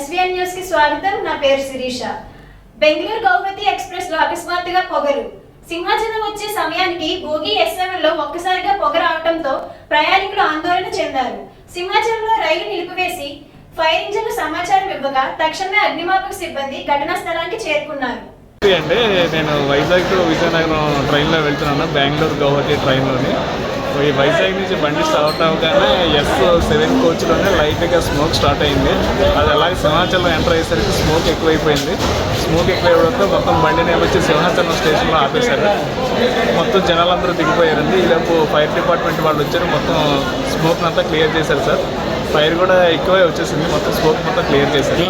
నమస్కారం న్యూస్కి స్వాగతం. నా పేరు శిరీష. బెంగళూరు గౌహతి ఎక్స్ప్రెస్లో అకస్మాత్తుగా పొగరు. సింహాచలం వచ్చే సమయానికి భోగి ఎస్లో ఒక్కసారిగా పొగ రావడంతో ప్రయాణికులు ఆందోళన చెందారు. సింహాచలంలో రైలు నిలిపివేసి ఫైర్ ఇంజిన్ సమాచారం ఇవ్వగా తక్షణమే అగ్నిమాపక సిబ్బంది ఘటనా స్థలానికి చేరుకున్నారు. అంటే నేను వైజాగ్ టు విజయనగరం ట్రైన్లో వెళ్తున్నాను. బెంగళూరు గౌహతి ట్రైన్లోని. ఈ వైజాగ్ నుంచి బండి స్టార్ట్ అవగానే ఎస్ సెవెన్ కోచ్లోనే లైట్గా స్మోక్ స్టార్ట్ అయింది. అది అలాగే సింహాచలం ఎంటర్ అయ్యేసరికి స్మోక్ ఎక్కువైపోయింది. స్మోక్ ఎక్కువైపోవడంతో మొత్తం బండిని వచ్చి సింహాచలం స్టేషన్లో ఆపేశారు. మొత్తం జనాలందరూ దిగిపోయారండి. ఈలోపు ఫైర్ డిపార్ట్మెంట్ వాళ్ళు వచ్చారు. మొత్తం స్మోక్ అంతా క్లియర్ చేశారు సార్. ఫైర్ కూడా ఎక్కువే వచ్చేసింది. మొత్తం స్మోక్ మొత్తం క్లియర్ చేశారు.